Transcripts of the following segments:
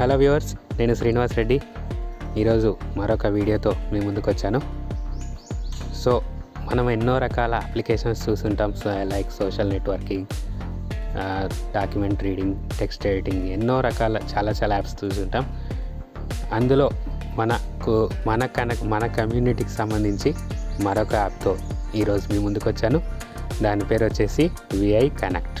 Hello viewers నేను శ్రీనివాస్ రెడ్డి. ఈరోజు మరొక వీడియోతో మీ ముందుకు వచ్చాను. సో మనం ఎన్నో రకాల అప్లికేషన్స్ చూస్తుంటాం. So like social networking document reading text editing ఎన్నో రకాల చాలా చాలా యాప్స్ చూస్తుంటాం. అందులో మనకు మన కన మన కమ్యూనిటీకి సంబంధించి మరొక యాప్తో ఈరోజు మీ ముందుకు వచ్చాను. దాని పేరు వచ్చేసి Vi Connect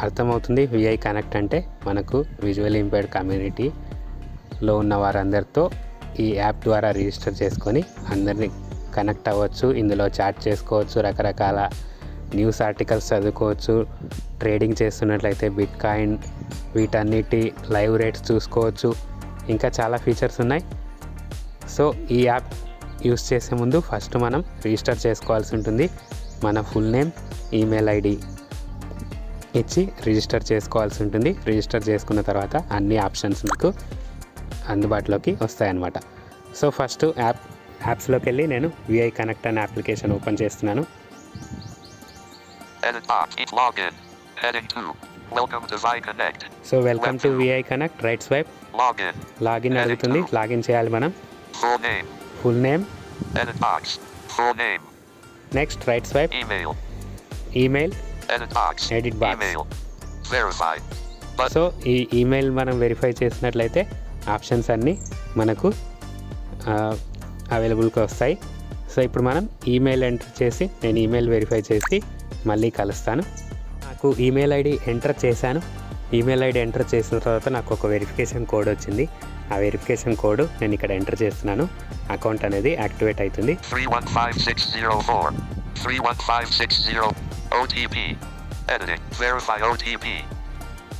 అర్థమవుతుంది. విఐ కనెక్ట్ అంటే మనకు విజువల్ ఇంపైర్డ్ కమ్యూనిటీలో ఉన్న వారందరితో ఈ యాప్ ద్వారా రిజిస్టర్ చేసుకొని అందరినీ కనెక్ట్ అవ్వచ్చు. ఇందులో చాట్ చేసుకోవచ్చు. రకరకాల న్యూస్ ఆర్టికల్స్ చదువుకోవచ్చు. ట్రేడింగ్ చేస్తున్నట్లయితే బిట్ కాయిన్ వీటన్నిటి లైవ్ రేట్స్ చూసుకోవచ్చు. ఇంకా చాలా ఫీచర్స్ ఉన్నాయి. సో ఈ యాప్ యూస్ చేసే ముందు ఫస్ట్ మనం రిజిస్టర్ చేసుకోవాల్సి ఉంటుంది. మన ఫుల్ నేమ్ ఈమెయిల్ ఐడి ఇచ్చి రిజిస్టర్ చేసుకోవాల్సి ఉంటుంది రిజిస్టర్ చేసుకున్న తర్వాత అన్ని ఆప్షన్స్ మీకు అందుబాటులోకి వస్తాయన్నమాట సో ఫస్ట్ యాప్ యాప్స్లోకి వెళ్ళి నేను విఐ కనెక్ట్ అనే అప్లికేషన్ ఓపెన్ చేస్తున్నాను Edit box. Each login. Heading 2. Welcome to Connect. So welcome to Vi Connect right swipe. Login అడుగుతుంది లాగిన్ చేయాలి మనం. Full name. Next right swipe. Email Edit box. Edit box. Email. Verify. Button. So ఈ email మనం verify చేసినట్లయితే options అన్నీ మనకు అవైలబుల్గా వస్తాయి సో ఇప్పుడు మనం ఈమెయిల్ ఎంటర్ చేసి నేను ఈమెయిల్ వెరిఫై చేసి మళ్ళీ కలుస్తాను నాకు ఈమెయిల్ ఐడి ఎంటర్ చేశాను ఈమెయిల్ ఐడి ఎంటర్ చేసిన తర్వాత నాకు ఒక వెరిఫికేషన్ కోడ్ వచ్చింది ఆ వెరిఫికేషన్ కోడ్ నేను ఇక్కడ ఎంటర్ చేస్తున్నాను అకౌంట్ అనేది యాక్టివేట్ అవుతుంది 315604. 31560. OTP. Editing. Verify OTP.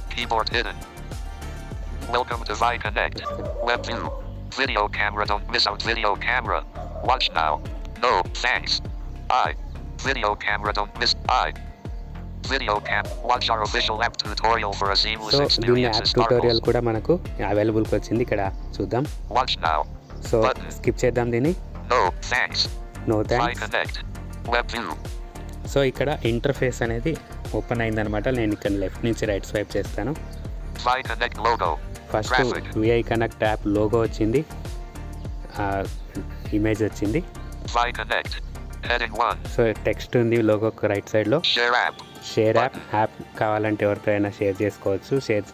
Keyboard hidden. Welcome to Connect. Web view. Video camera. Don't miss out video camera. Watch now. No, thanks. I. Video camera. Don't miss. I. Video cam. Watch our official app tutorial for a seamless so దీని experience app in tutorial Sparkles. కూడా మనకు అవైలబుల్కి వచ్చింది ఇక్కడ చూద్దాం Watch now. So skip చేద్దాం దీన్ని No, thanks. No Fi thanks Connect. Web view. So ఇక్కడ interface అనేది ఓపెన్ అయింది అనమాట నేను ఇక్కడ లెఫ్ట్ నుంచి రైట్ స్వైప్ చేస్తాను. First Vi Connect app logo వచ్చింది. ఇమేజ్ వచ్చింది. సో టెక్స్ట్ ఉంది లోగో రైట్ సైడ్లో షేర్ యాప్ యాప్ కావాలంటే ఎవరితో అయినా షేర్ చేసుకోవచ్చు. షేర్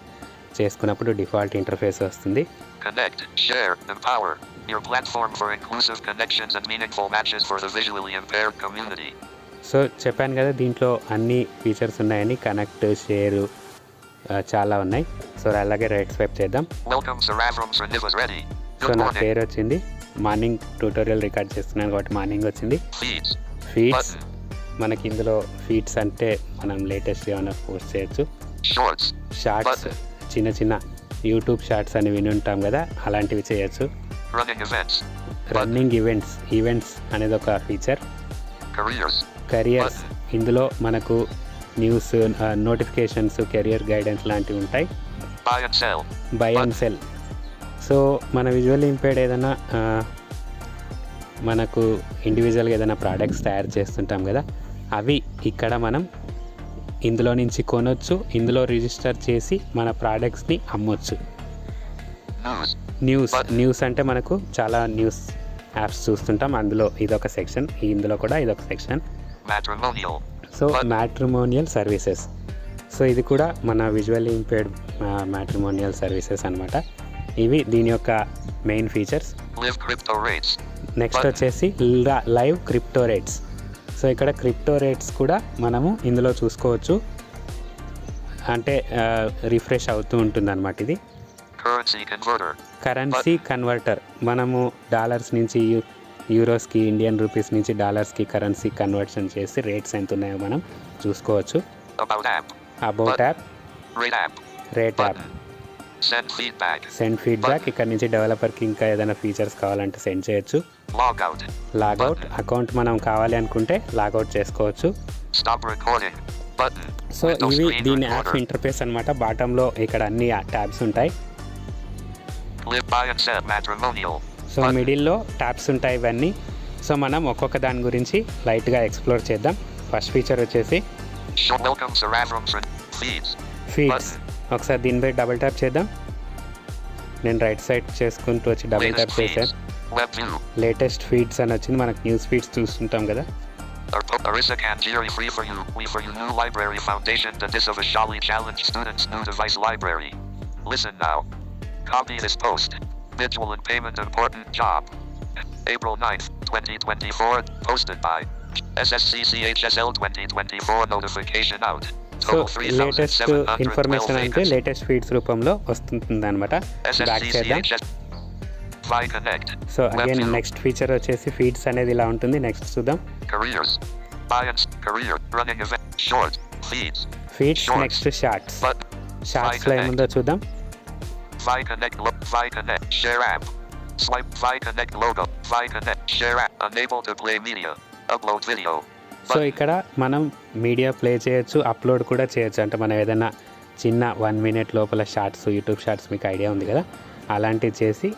చేసుకున్నప్పుడు డిఫాల్ట్ ఇంటర్ఫేస్ వస్తుంది. Connect, share, empower. Your platform for inclusive connections and meaningful matches for the visually impaired community. So చెప్పాను కదా దీంట్లో అన్ని ఫీచర్స్ ఉన్నాయని కనెక్ట్ షేర్ చాలా ఉన్నాయి సో అలాగే రైట్ స్వైప్ చేద్దాం. సో నా. పేరు వచ్చింది మార్నింగ్ ట్యూటోరియల్ రికార్డ్ చేస్తున్నాను కాబట్టి మార్నింగ్ వచ్చింది. ఫీడ్స్. మనకి ఇందులో ఫీడ్స్ అంటే మనం లేటెస్ట్ ఏమైనా పోస్ట్ చేయొచ్చు. షార్ట్స్. చిన్న చిన్న యూట్యూబ్ షార్ట్స్ అని విని ఉంటాం కదా అలాంటివి చేయొచ్చు. రన్నింగ్ ఈవెంట్స్ ఈవెంట్స్ అనేది ఒక ఫీచర్. కెరియర్స్. ఇందులో మనకు న్యూస్ నోటిఫికేషన్స్ కెరియర్ గైడెన్స్ లాంటివి ఉంటాయి. Buy and. సెల్ సో మన విజువల్ ఇంపేర్డ్ ఏదైనా మనకు ఇండివిజువల్గా ఏదైనా ప్రోడక్ట్స్ తయారు చేస్తుంటాం కదా అవి ఇక్కడ మనం ఇందులో నుంచి కొనొచ్చు ఇందులో రిజిస్టర్ చేసి మన ప్రోడక్ట్స్ని అమ్మొచ్చు. న్యూస్. న్యూస్ అంటే మనకు చాలా న్యూస్ యాప్స్ చూస్తుంటాం అందులో ఇదొక సెక్షన్ ఇందులో కూడా ఇదొక section. So. Matrimonial services so ఇది కూడా మన విజువల్లీ ఇంపేర్డ్ మ్యాట్రిమోనియల్ సర్వీసెస్ అనమాట ఇవి దీని యొక్క మెయిన్ ఫీచర్స్. నెక్స్ట్. వచ్చేసి లైవ్ క్రిప్టో రేట్స్ సో ఇక్కడ క్రిప్టో రేట్స్ కూడా మనము ఇందులో చూసుకోవచ్చు అంటే రిఫ్రెష్ అవుతూ ఉంటుంది అనమాట ఇది. కరెన్సీ కన్వర్టర్ మనము డాలర్స్ నుంచి యూరోస్కి ఇండియన్ రూపీస్ నుంచి డాలర్స్కి కరెన్సీ కన్వర్షన్ చేసి రేట్స్ ఎంత ఉన్నాయో మనం చూసుకోవచ్చు. About. App. Rate app. Send feedback ఇక్కడ నుంచి డెవలపర్కి ఇంకా ఏదైనా ఫీచర్స్ కావాలంటే సెండ్ చేయొచ్చు. లాగౌట్ అకౌంట్ మనం కావాలి అనుకుంటే లాగౌట్ చేసుకోవచ్చు. సో ఇవి దీని యాప్. ఇంటర్ఫేస్ అనమాట బాటంలో ఇక్కడ అన్ని ట్యాబ్స్ ఉంటాయి సో మిడిల్లో ట్యాప్స్ ఉంటాయి ఇవన్నీ. సో మనం ఒక్కొక్క దాని గురించి లైట్గా ఎక్స్ప్లోర్ చేద్దాం. ఫస్ట్ ఫీచర్ వచ్చేసి ఫీడ్స్. ఒకసారి దీనిపై డబుల్ ట్యాప్ చేద్దాం. నేను రైట్ సైడ్ చేసుకుంటూ వచ్చి డబుల్ ట్యాప్ చేశాను లేటెస్ట్ ఫీడ్స్ అని వచ్చింది. మనకు న్యూస్ ఫీడ్స్ చూస్తుంటాం కదా. Listen now. Copy this post. Visual and payment important job. April 9th, 2024. Posted by SSCCHSL 2024 notification out. So Total latest information అంటే 3,712 లేటెస్ట్ ఫీడ్స్ రూపంలో వస్తుంది అనమాట బ్యాక్ చేద్దాం SSCCHS. Vi Connect. So again Web view. Next feature వచ్చేసి feeds అనేది ఇలా ఉంటుంది next చూద్దాం Careers. Science. Career. Running event. Short. Feeds. Feeds Shorts. Next shorts But. షార్ట్స్లో ఏముందో చూద్దాం Vi Connect. Lo- Vi Connect. Share app. Swipe. Vi Connect logo. Vi Connect. Share app. Unable to play media. Upload video. So. ఇక్కడ మనం media play చేయొచ్చు upload కూడా చేయొచ్చు అంటే మనం ఏదైనా చిన్న వన్ మినిట్ లోపల షార్ట్స్ యూట్యూబ్ షార్ట్స్ మీకు ఐడియా ఉంది కదా అలాంటివి చేసి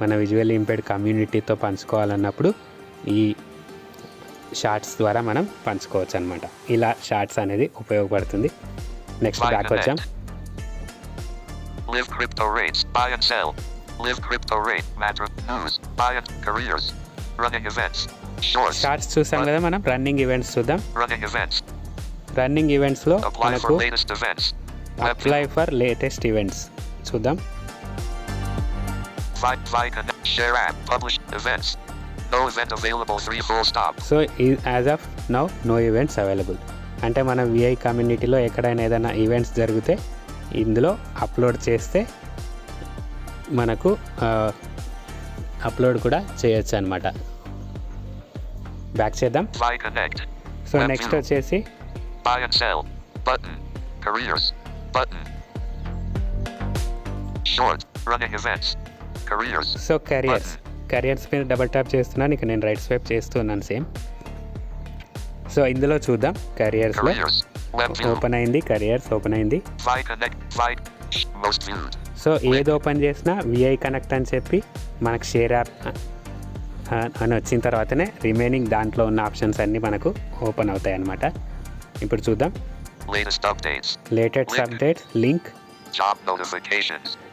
మన విజువల్ ఇంపేర్డ్ కమ్యూనిటీతో పంచుకోవాలన్నప్పుడు ఈ షార్ట్స్ ద్వారా మనం పంచుకోవచ్చు అనమాట ఇలా షార్ట్స్ అనేది ఉపయోగపడుతుంది నెక్స్ట్ బ్యాక్ వచ్చాం. Live crypto rates. Buy and sell. Live crypto rate. Matter. News. Buy and careers. Running events. Shorts. Shorts చూసాం కదా మనం రన్నింగ్ ఈవెంట్స్ చూద్దాం Running events. రన్నింగ్ ఈవెంట్స్లో Apply మనకు for latest events. Web apply for latest events చూద్దాం. So as of now no events available అంటే మన VI కమ్యూనిటీలో ఎక్కడైనా ఏదైనా ఈవెంట్స్ జరిగితే ఇందులో అప్లోడ్ చేస్తే మనకు అప్లోడ్ కూడా చేయొచ్చు అనమాట బ్యాక్ చేద్దాం. So next. వచ్చేసి. సో కెరియర్స్ కెరియర్స్ మీద డబల్ ట్యాప్ చేస్తున్నాను. ఇక నేను రైట్ స్వైప్ చేస్తున్నాను సేమ్ సో ఇందులో చూద్దాం. కెరియర్స్లో. ఓపెన్ అయింది కెరియర్స్ ఓపెన్ అయింది. సో ఏది ఓపెన్ చేసినా విఐ కనెక్ట్ అని చెప్పి మనకు షేర్ యాప్ అని వచ్చిన తర్వాతనే రిమైనింగ్ దాంట్లో ఉన్న ఆప్షన్స్ అన్నీ మనకు ఓపెన్ అవుతాయి అన్నమాట ఇప్పుడు చూద్దాం. Latest. Updates link.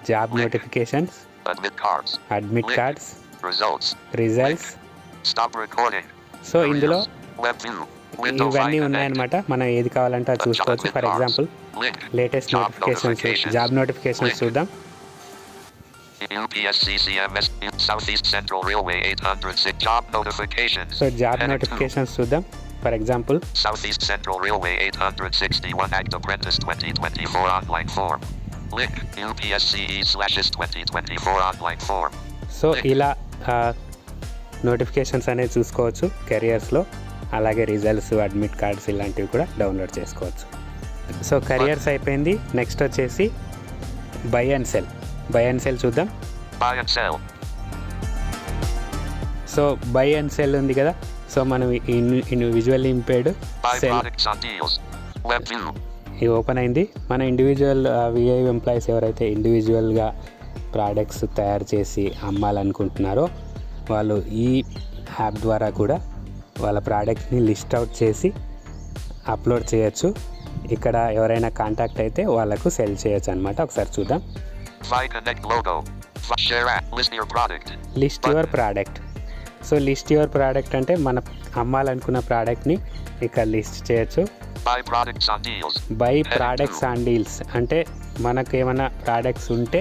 Job. Notifications. Admit. Cards. Results. So ఇందులో ఇవన్నీ. ఉన్నాయన్నమాట మనం ఏది కావాలంటే అది చూసుకోవచ్చు for example. Latest notifications. Job notifications. చూద్దాం UPSCCMS Southeast Central Railway 806 job notifications. So job. Notifications చూద్దాం for example Southeast Central Railway 861 Act Apprentice 2024 online form. Link UPSCE slash is 2024 online form. So ఇలా notifications అనేది చూసుకోవచ్చు కెరియర్స్లో అలాగే results admit cards ఇలాంటివి కూడా download చేసుకోవచ్చు. So careers అయిపోయింది. Next వచ్చేసి buy and sell buy and sell చూద్దాం. సో బై అండ్ సెల్ ఉంది కదా. సో మనం in in visual impaired sell. ఇది ఓపెన్ అయింది. మన ఇండివిజువల్ విఐ ఎంప్లాయీస్ ఎవరైతే ఇండివిజువల్గా ప్రోడక్ట్స్ తయారు చేసి అమ్మాలనుకుంటున్నారో వాళ్ళు ఈ యాప్ ద్వారా కూడా వాళ్ళ ప్రోడక్ట్ని లిస్ట్ అవుట్ చేసి అప్లోడ్ చేయొచ్చు. ఇక్కడ ఎవరైనా కాంటాక్ట్ అయితే వాళ్ళకు సెల్ చేయొచ్చు అనమాట ఒకసారి చూద్దాం. List your product so list your product అంటే మన అమ్మాలనుకున్న ప్రోడక్ట్ని ఇక్కడ లిస్ట్ చేయొచ్చు. By products. అండ్ డీల్స్ అంటే మనకు ఏమైనా ప్రోడక్ట్స్ ఉంటే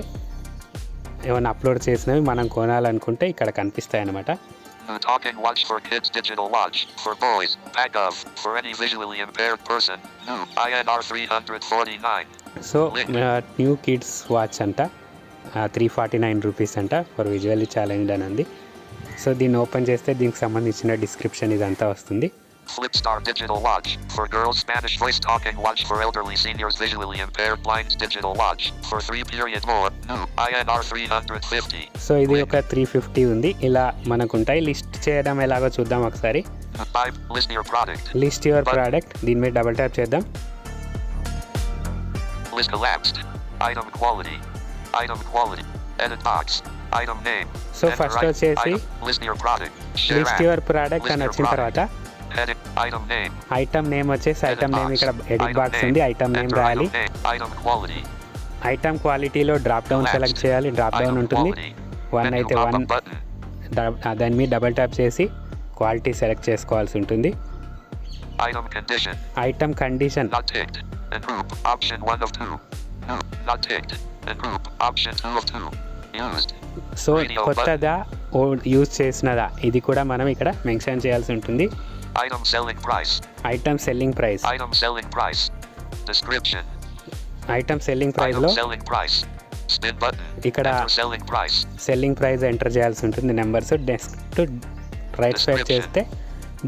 ఏమైనా అప్లోడ్ చేసినవి మనం కొనాలనుకుంటే ఇక్కడ కనిపిస్తాయి అన్నమాట New talking watch for kids digital watch. For boys. Pack of. For any visually impaired person. New. INR 349. So new kids watch అంట త్రీ ఫార్టీ నైన్ రూపీస్ అంట ఫర్ విజువల్లీ ఛాలెంజ్డ్ అని ఉంది సో దీన్ని ఓపెన్ చేస్తే దీనికి సంబంధించిన description ఇదంతా వస్తుంది Flipstar Digital Watch. For girls, Spanish voice talking watch. For elderly seniors, visually impaired blinds digital watch. For three period more. New. INR 350. So ఇది ఒక త్రీ ఫిఫ్టీ ఉంది ఇలా మనకు ఉంటాయి లిస్ట్ చేయడం ఎలాగో చూద్దాం ఒకసారి 5. List your product. List your product దీని మీద డబుల్ ట్యాప్ చేద్దాం List collapsed. Item quality. Item quality. Edit box. Item name. So Enter first item- వచ్చేసి item. List your product. Share list app. Your product List అని your వచ్చిన product. తర్వాత Edit. Item name. Item name వచ్చేసి item name ఇక్కడ edit box ఉంది. Item name రాయాలి. Item క్వాలిటీలో drop down select చేయాలి. డ్రాప్ డౌన్ ఉంటుంది. వన్ అయితే వన్ దాని మీద డబల్ ట్యాప్ చేసి క్వాలిటీ సెలెక్ట్ చేసుకోవాల్సి ఉంటుంది. ఐటమ్ కండిషన్ సో కొత్తదా? యూజ్ చేసినదా? ఇది కూడా మనం ఇక్కడ మెన్షన్ చేయాల్సి ఉంటుంది. Item selling price. Item selling price Item selling price. Description. ఐటమ్ సెల్లింగ్ selling price. Spin button. ఇక్కడ selling price. Selling price enter చేయాల్సి ఉంటుంది numbers desk to right Description. చేస్తే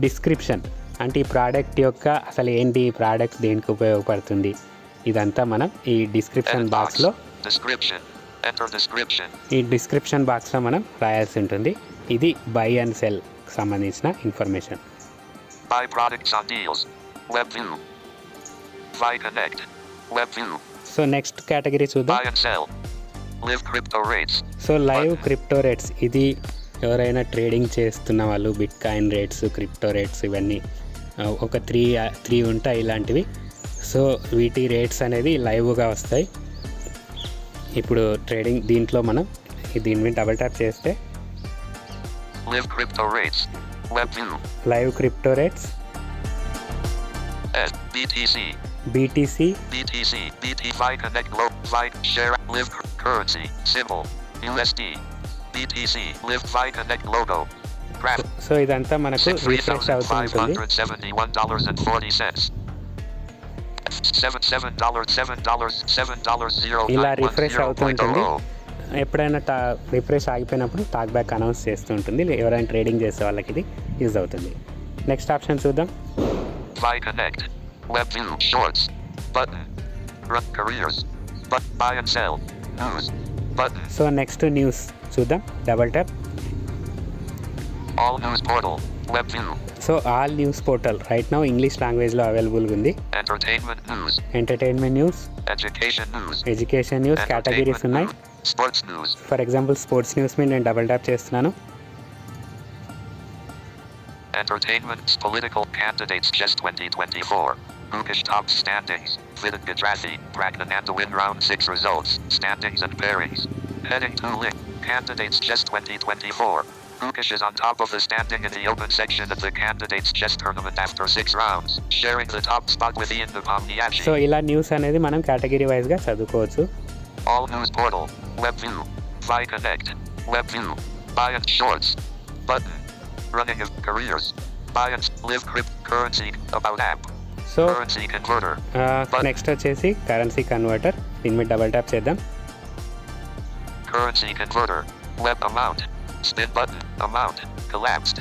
డిస్క్రిప్షన్ అంటే ఈ ప్రోడక్ట్ యొక్క అసలు ఏంటి ఈ ప్రోడక్ట్ దేనికి ఉపయోగపడుతుంది ఇదంతా మనం ఈ డిస్క్రిప్షన్. బాక్స్లో Description. Enter description. ఈ డిస్క్రిప్షన్ బాక్స్లో మనం రాయాల్సి ఉంటుంది ఇది బై అండ్ సెల్ సంబంధించిన information Buy products on deals. Web view. Vi Connect. Web view. So next category చూద్దాం Buy and sell. Live crypto rates. So live crypto rates ఇది ఎవరైనా ట్రేడింగ్ చేస్తున్న వాళ్ళు bitcoin rates crypto rates ఇవన్నీ ఆ, ఒక three three ఉంటాయి ఇలాంటివి సో వీటి రేట్స్ అనేది లైవ్గా వస్తాయి ఇప్పుడు ట్రేడింగ్ దీంట్లో మనం దీని మీద డబల్ ట్యాప్ చేస్తే Live crypto rates. Web view. Live crypto rates S. BTC. BTC BTC. BT Vi Connect Low. Vi Share. Live cur- currency. Symbol. USD. BTC. Live Vi Connect logo. Graph. So ఇదంతా మనకు refresh అవుతూ ఉంటుంది $63,571.40. Seven seven dollars seven dollars seven dollars zero ఇలా nine one refresh zero ఎప్పుడైనా టా refresh ఆగిపోయినప్పుడు talk back announce చేస్తూ ఉంటుంది ఎవరైనా ట్రేడింగ్ చేసే వాళ్ళకి ఇది యూజ్ అవుతుంది నెక్స్ట్ ఆప్షన్ చూద్దాం Vi Connect. Web view. Shorts. Button. Run careers. But buy and sell. News. Button. So next news చూద్దాం double tap All news portal. Web view. So all news portal right now English లాంగ్వేజ్లో అవైలబుల్గా ఉంది Entertainment news. Entertainment news Education news. Education news categories ఉన్నాయి news. Sports news. For example sports news మీద నేను double tap చేస్తున్నాను Entertainment's political candidates chess 2024. Bookish top standings. Vidit Gujarati, Pragnananda win round 6 results, standings and pairings. Heading 2 link. Candidates chess 2024. Bookish is on top of the standing in the open section of the candidates chess tournament after 6 rounds, sharing the top spot with Ian Nepomniachtchi. So ఇలా news అనేది మనం category వైజ్గా చదువుకోవచ్చు All news portal. Web view. Vi Connect. Web view. Buy and shorts. Button. Running of careers. Buy and live crypt currency about app. So Currency converter. Next వచ్చేసి currency converter దీని మీద double tap చేద్దాం Currency converter. Web amount. Spin button. Amount. Collapsed.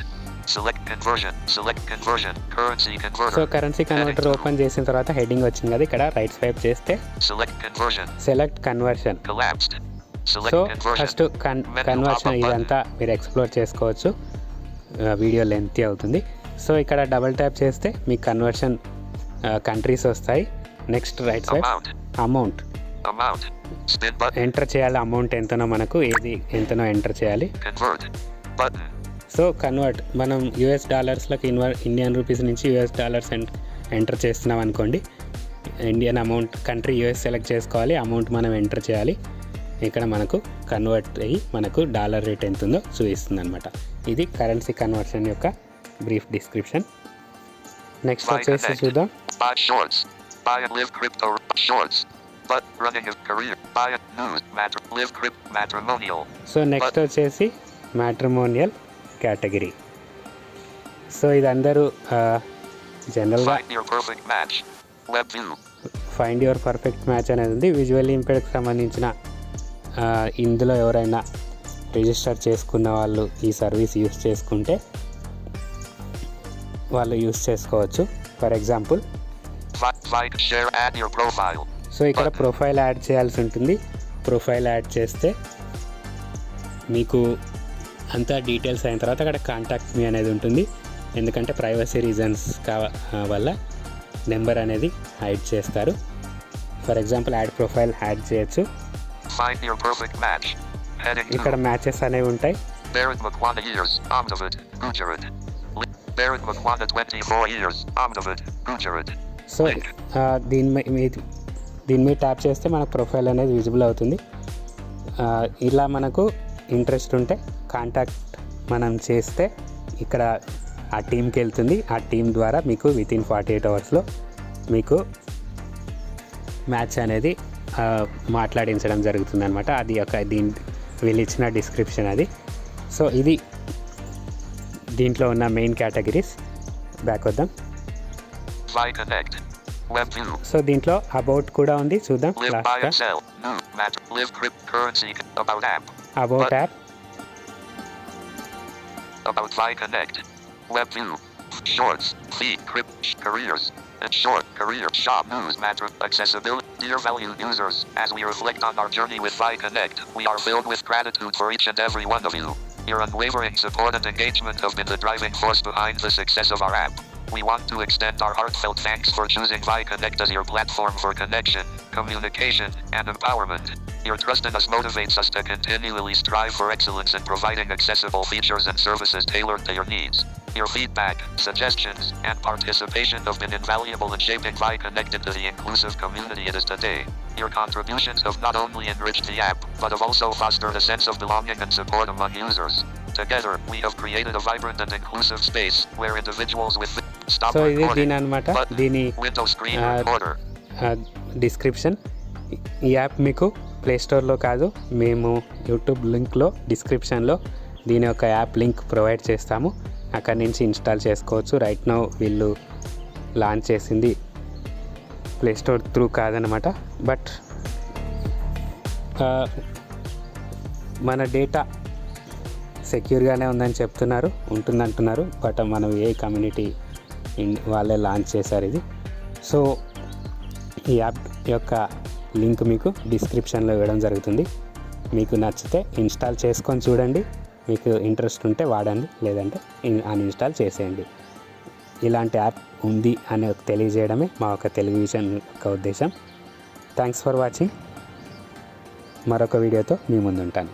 Select conversion. Select conversion. Currency సో. Currency converter open చేసిన తర్వాత heading వచ్చింది కదా ఇక్కడ రైట్ స్వైప్ చేస్తే Select conversion. Select conversion so. First కన్ కన్వర్షన్. ఇదంతా మీరు ఎక్స్ప్లోర్ చేసుకోవచ్చు వీడియో లెంతీ అవుతుంది సో ఇక్కడ డబల్ ట్యాప్ చేస్తే మీకు కన్వర్షన్ కంట్రీస్ వస్తాయి next right side. Amount. Enter చేయాలి అమౌంట్ ఎంతనో మనకు ఏది ఎంతనో ఎంటర్ చేయాలి. సో కన్వర్ట్ మనం యూఎస్ డాలర్స్లోకి ఇన్వర్ ఇండియన్ రూపీస్ నుంచి యూఎస్ డాలర్స్ ఎంటర్ చేస్తున్నాం అనుకోండి. Indian amount country US select చేసుకోవాలి అమౌంట్ మనం ఎంటర్ చేయాలి. ఇక్కడ మనకు కన్వర్ట్ అయ్యి మనకు డాలర్ రేట్ ఎంత ఉందో చూపిస్తుంది అనమాట ఇది కరెన్సీ కన్వర్షన్ యొక్క బ్రీఫ్ డిస్క్రిప్షన్ నెక్స్ట్ వచ్చేసి. చూద్దాం. సో నెక్స్ట్ వచ్చేసి మ్యాట్రిమోనియల్ కేటగిరీ సో ఇది అందరూ జనరల్గా. ఫైండ్ యువర్ పర్ఫెక్ట్ మ్యాచ్ అనేది ఉంది. విజువల్ ఇంపెక్ట్కి సంబంధించిన ఇందులో ఎవరైనా రిజిస్టర్ చేసుకున్న వాళ్ళు ఈ సర్వీస్ యూస్ చేసుకుంటే వాళ్ళు యూస్ చేసుకోవచ్చు. For example. సో ఇక్కడ ప్రొఫైల్ యాడ్ చేయాల్సి ఉంటుంది. ప్రొఫైల్ యాడ్ చేస్తే మీకు అంతా డీటెయిల్స్ అయిన తర్వాత అక్కడ కాంటాక్ట్ మీ అనేది ఉంటుంది. ఎందుకంటే ప్రైవసీ రీజన్స్ కావ వల్ల నెంబర్ అనేది హైడ్ చేస్తారు. For example add profile add చేయొచ్చు. ఇక్కడ 2. మ్యాచెస్ అనేవి ఉంటాయి. Baron Makwana years, Amdavid, Gujarat. Li- Baron Makwana 24 years, Amdavid, Gujarat. So దీని దీని మీద ట్యాప్ చేస్తే మనకు ప్రొఫైల్ అనేది విజిబుల్ అవుతుంది. ఇలా మనకు ఇంట్రెస్ట్ ఉంటే కాంటాక్ట్ మనం చేస్తే ఇక్కడ ఆ టీంకి వెళ్తుంది. ఆ టీం ద్వారా మీకు విత్ ఇన్ ఫార్టీ ఎయిట్ అవర్స్లో మీకు మ్యాచ్ అనేది మాట్లాడించడం జరుగుతుంది అనమాట అది ఒక దీని వీళ్ళు ఇచ్చిన డిస్క్రిప్షన్ అది. సో ఇది దీంట్లో ఉన్న మెయిన్ కేటగిరీస్ బ్యాక్ వద్దాం. సో దీంట్లో అబౌట్ కూడా ఉంది. చూద్దాం. About app. About Fly Connect. Web view. Shorts. Feed. Crip. Careers. And short career shop news matter accessibility. Dear value users, as we reflect on our journey with Fly Connect, we are filled with gratitude for each and every one of you. Your unwavering support and engagement have been the driving force behind the success of our app. We want to extend our heartfelt thanks for choosing ViConnect as your platform for connection, communication, and empowerment. Your trust in us motivates us to continually strive for excellence in providing accessible features and services tailored to your needs. Your feedback, suggestions, and participation have been invaluable in shaping Vi Connect into the inclusive community it is today. Your contributions have not only enriched the app, but have also fostered a sense of belonging and support among users. Together, we have created a vibrant and inclusive space where individuals with so ఇది. దీని అనమాట. దీని. Description ఈ app మీకు play స్టోర్లో కాదు మేము YouTube లింక్లో డిస్క్రిప్షన్లో దీని యొక్క యాప్ లింక్ ప్రొవైడ్ చేస్తాము అక్కడి నుంచి ఇన్స్టాల్ చేసుకోవచ్చు రైట్ నౌ వీళ్ళు లాంచ్ చేసింది ప్లే స్టోర్ త్రూ కాదనమాట బట్ మన డేటా సెక్యూర్గానే ఉందని చెప్తున్నారు ఉంటుందంటున్నారు బట్ మనం ఏ కమ్యూనిటీ వాళ్ళే లాంచ్ చేశారు ఇది. సో ఈ యాప్ యొక్క లింక్ మీకు డిస్క్రిప్షన్లో ఇవ్వడం జరుగుతుంది. మీకు నచ్చితే ఇన్స్టాల్ చేసుకొని చూడండి. మీకు ఇంట్రెస్ట్ ఉంటే వాడండి లేదంటే అన్ఇన్స్టాల్ చేసేయండి. ఇలాంటి యాప్ ఉంది అని తెలియజేయడమే మా యొక్క టెలివిజన్ యొక్క ఉద్దేశం. థ్యాంక్స్ ఫర్ వాచింగ్ మరొక వీడియోతో మీ ముందు ఉంటాను